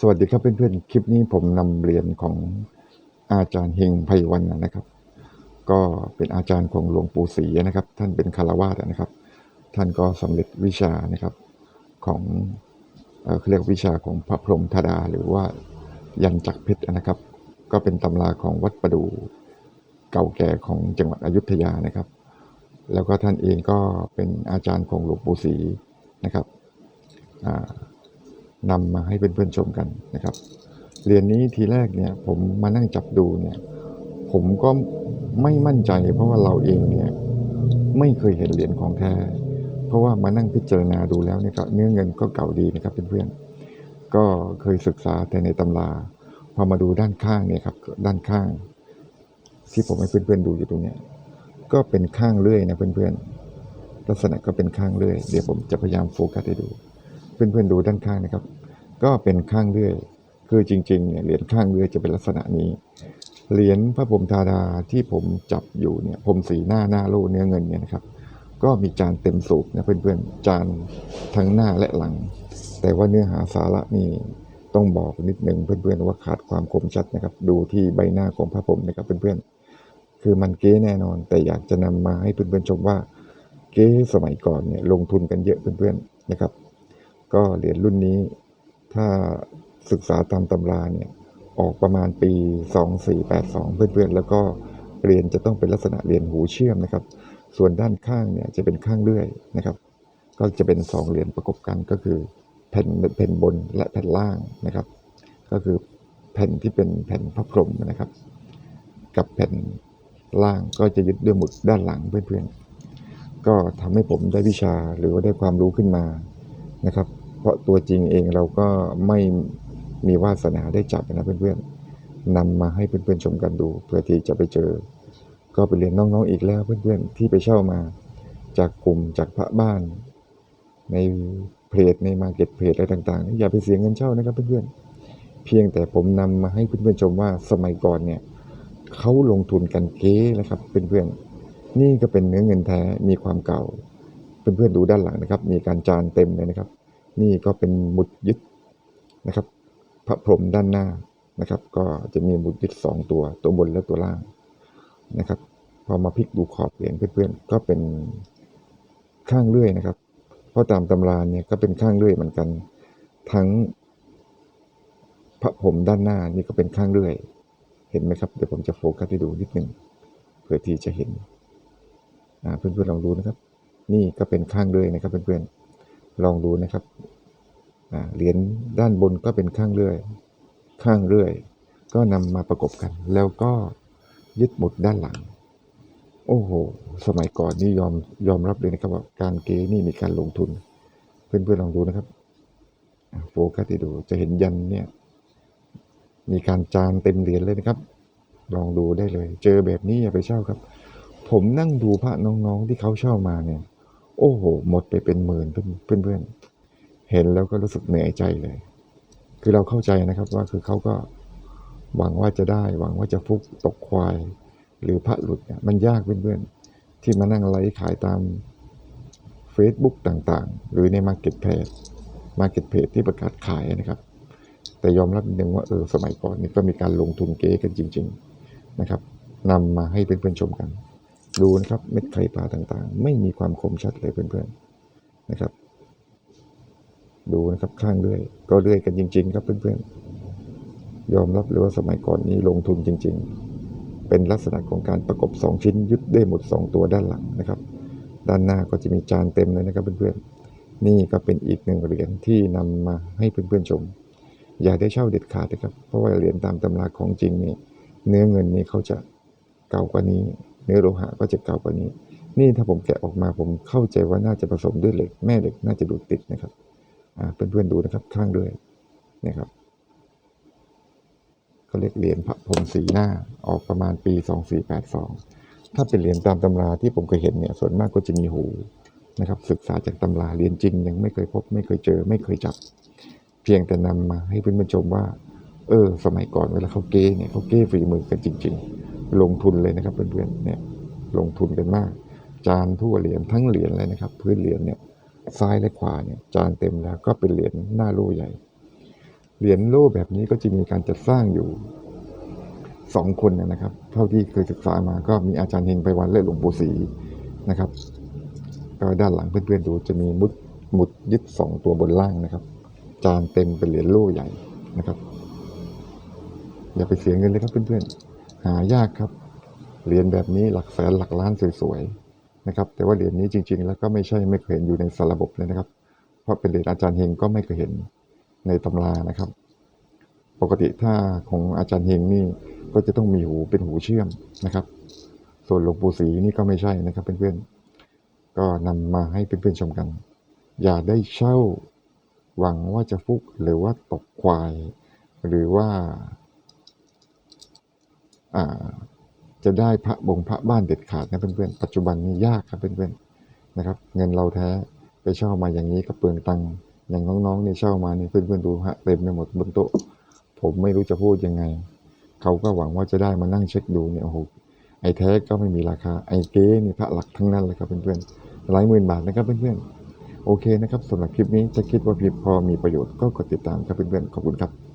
สวัสดีครับเพื่อนๆ คลิปนี้ผมนำเรียนของอาจารย์เฮงไพวันนะครับ ก็เป็นอาจารย์ของหลวงปู่ศรีนะครับ ท่านเป็นคารวาสนะครับ ท่านก็สำเร็จวิชานะครับของเขาเรียกวิชาของพระพรหมธดา หรือว่ายันจักรเพชรนะครับ ก็เป็นตำราของวัดประดูเก่าแก่ของจังหวัดอยุธยานะครับ แล้วก็ท่านเองก็เป็นอาจารย์ของหลวงปู่ศรีนะครับอ่า นำมาให้เพื่อนๆชมกันนะครับเหรียญนี้ทีแรกเนี่ยผมมานั่งจับดูเนี่ยผมก็ไม่มั่นใจ เพราะว่าเราเองเนี่ยไม่เคยเห็นเหรียญของแท้ เพราะว่ามานั่งพิจารณาดูแล้วเนี่ยก็เนื้อเงินก็เก่าดีนะครับเพื่อนๆก็เคยศึกษาแต่ในตำราพอมาดูด้านข้างเนี่ยครับด้านข้าง ที่ผมให้เพื่อนๆดูอยู่ตรงเนี้ยก็เป็นข้างเลื่อยนะเพื่อนๆลักษณะก็เป็นข้างเลื่อย เดี๋ยวผมจะพยายามโฟกัสให้ดู เพื่อนๆดูด้านข้างนะครับ ก็เป็นข้างเลื่อย คือจริงๆเนี่ยเหรียญข้างเลื่อยจะเป็นลักษณะนี้ เหรียญพระพรหมธาดาที่ผมจับอยู่เนี่ยผมสีหน้าหน้าโลเนื้อเงินเนี่ยนะครับ ก็มีจานเต็มสูบนะเพื่อนๆจานทั้งหน้าและหลัง แต่ว่าเนื้อหาสาระนี่ต้องบอกนิดหนึ่งเพื่อนๆว่าขาดความคมชัดนะครับ ดูที่ใบหน้าของพระพรหมนะครับเพื่อนๆคือมันเก๊แน่นอน แต่อยากจะนำมาให้เพื่อนๆชมว่าเก๊สมัยก่อนเนี่ยลงทุนกันเยอะเพื่อนๆนะครับ ก็เหรียญรุ่นนี้ ถ้าศึกษาตามตำราเนี่ยออกประมาณปี 2482 เพื่อนๆ แล้วก็เรียญจะต้องเป็นลักษณะเรียญหูเชื่อมนะครับ ส่วนด้านข้างเนี่ยจะเป็นข้างเลื่อยนะครับ ก็จะเป็นสองเหรียญประกบกันก็คือแผ่นแผ่นบนและแผ่นล่างนะครับ ก็คือแผ่นที่เป็นแผ่นพระพรหมนะครับ กับแผ่นล่างก็จะยึดด้วยหมุดด้านหลังเพื่อนๆ ก็ทำให้ผมได้วิชาหรือว่าได้ความรู้ขึ้นมานะครับ ราะตัวจริงเองเราก็ไม่มีวาสนาได้จับนะเพื่อนๆนำมาให้เพื่อนๆชมกันดูเพื่อที่จะไปเจอ ก็ไปเรียนน้องๆอีกแล้วเพื่อนๆที่ไปเช่ามาจากกลุ่มจากพระบ้าน ในเพจในมาเก็ตเพจอะไรต่างๆ อย่าไปเสียเงินเช่านะครับเพื่อนๆเพียงแต่ผมนำมาให้เพื่อนๆชมว่าสมัยก่อนเนี่ยเขาลงทุนกันเก๊นะครับเพื่อนๆนี่ก็เป็นเนื้อเงินแท้มีความเก่าเพื่อนๆดูด้านหลังนะครับ มีการจานเต็มเลยนะครับ นี่ก็เป็นหมุดยึดนะครับ พระพรหมด้านหน้านะครับ ก็จะมีหมุดยึดสองตัวตัวบนและตัวล่างนะครับ พอมาพลิกดูขอบเหรียญเพื่อนๆ ก็เป็นข้างเลื่อยนะครับ เพราะตามตำราเนี่ยก็เป็นข้างเลื่อยเหมือนกัน ทั้ง พระพรหมด้านหน้านี่ก็เป็นข้างเลื่อย เห็นไหมครับ เดี๋ยวผมจะโฟกัสให้ดูนิดนึงเพื่อที่จะเห็นอ่าเพื่อนๆลองดูนะครับ นี่ก็เป็นข้างเลื่อยนะครับเพื่อนๆ ลองดูนะครับเหรียญด้านบนก็เป็นข้างเลื่อย ข้างเลื่อย ก็นำมาประกบกัน แล้วก็ยึดหมุดด้านหลัง โอ้โห สมัยก่อนนี่ยอมยอมรับเลยนะครับว่าการเก๊นี่มีการลงทุน เพื่อนๆลองดูนะครับ โฟกัสให้ดูจะเห็นยันเนี่ย มีการจานเต็มเหรียญเลยนะครับ ลองดูได้เลย เจอแบบนี้อย่าไปเช่าครับ ผมนั่งดูพระน้องๆที่เขาเช่ามาเนี่ย โอ้โห หมดไปเป็นหมื่นเพื่อนๆเห็นแล้วก็รู้สึกเหนื่อยใจเลย คือเราเข้าใจนะครับว่าคือเขาก็หวังว่าจะได้ หวังว่าจะฟุกตกควาย หรือพระหลุดเนี่ยมันยากเพื่อนๆ ที่มานั่งไลฟ์ขายตาม Facebook ต่างๆ หรือใน Market Place Market Place ที่ประกาศขายนะครับ แต่ยอมรับนิดนึงว่าเออสมัยก่อนนี่ก็มีการลงทุนเก๊กันจริง ๆนะครับนำมาให้เพื่อนๆชมกัน ดูนะครับเม็ดไข่ปลาต่างๆ ไม่มีความคมชัดเลยเพื่อนๆนะครับ ดูนะครับข้างเลื่อย ก็เลื่อยกันจริง ๆ ครับเพื่อนๆ ยอมรับเลยว่าสมัยก่อนนี้ลงทุนจริง ๆ เป็นลักษณะของการประกบ 2 ชิ้นยึดได้หมด 2 ตัวด้านหลังนะครับ ด้านหน้าก็จะมีจานเต็มเลยนะครับเพื่อนๆ นี่ก็เป็นอีกหนึ่งเหรียญที่นำมาให้เพื่อนๆชม อย่าได้เช่าเด็ดขาดนะครับเพราะว่าเหรียญตามตำราของจริงนี่เนื้อเงินนี่เขาจะเก่ากว่านี้ เนื้อโลหะก็จะเก่ากว่านี้ นี่ถ้าผมแกะออกมาผมเข้าใจว่าน่าจะผสมด้วยเหล็ก แม่เหล็กน่าจะดูดติดนะครับอ่าเพื่อนๆดูนะครับข้างด้วยนะครับเขาเรียกเหรียญพระพรมสีหน้าออกประมาณปี 2482 ถ้าเป็นเหรียญตามตำราที่ผมเคยเห็นเนี่ยส่วนมากก็จะมีหูนะครับ ศึกษาจากตำราเรียนจริง ยังไม่เคยพบ ไม่เคยเจอ ไม่เคยจับ เพียงแต่นำมาให้เพื่อนๆชมว่า เออ สมัยก่อนเวลาเขาเก้เนี่ยเขาเก้ฝีมือกันจริง ๆ ลงทุนเลยนะครับเพื่อนๆเนี่ยลงทุนกันมาก จานทั่วเหรียญทั้งเหรียญเลยนะครับ พื้นเหรียญเนี่ยซ้ายและขวาเนี่ยจานเต็มแล้วก็เป็นเหรียญหน้าโล่ใหญ่ เหรียญโล่แบบนี้ก็จะมีการจัดสร้างอยู่สองคนนะครับ เท่าที่เคยศึกษามาก็มีอาจารย์เฮงไปวันและหลวงปู่ศรีนะครับก็ด้านหลังเพื่อนๆดูจะมีมุดหมุดยึดสองตัวบนล่างนะครับ จานเต็มเป็นเหรียญโล่ใหญ่นะครับ อย่าไปเสียเงินเลยครับเพื่อนๆ หายากครับ เหรียญแบบนี้หลักแสนหลักล้านสวยๆนะครับ แต่ว่าเหรียญนี้จริง ๆ แล้วก็ไม่ใช่ไม่เคยเห็นอยู่ในสารบบเลยนะครับ เพราะเป็นเหรียญอาจารย์เฮงก็ไม่เคยเห็นในตำรานะครับ ปกติถ้าของอาจารย์เฮงนี่ก็จะต้องมีหูเป็นหูเชื่อมนะครับ ส่วนหลวงปู่ศรีนี่ก็ไม่ใช่นะครับเพื่อนๆ ก็นำมาให้เพื่อนๆชมกัน อย่าได้เช่าหวังว่าจะฟุกหรือว่าตกควาย หรือว่า จะได้พระบงพระบ้านเด็ดขาดนะเพื่อนๆ ปัจจุบันนี้ยากครับเพื่อนๆนะครับ เงินเราแท้ไปเช่ามาอย่างนี้ก็เปลืองตังค์อย่างน้องๆเนี่ยเช่ามาเนี่ยเพื่อนๆดูฮะเต็มไปหมดบนโต๊ะ ผมไม่รู้จะพูดยังไง เขาก็หวังว่าจะได้มานั่งเช็คดูเนี่ยโอ้โหไอ้แท้ก็ไม่มีราคาไอ้เก๊นี่พระหลักทั้งนั้นเลยครับเพื่อนๆหลายหมื่นบาทนะครับเพื่อนๆโอเคนะครับสำหรับคลิปนี้ถ้าคิดว่าคลิปพอมีประโยชน์ก็กดติดตามครับเพื่อนๆขอบคุณครับ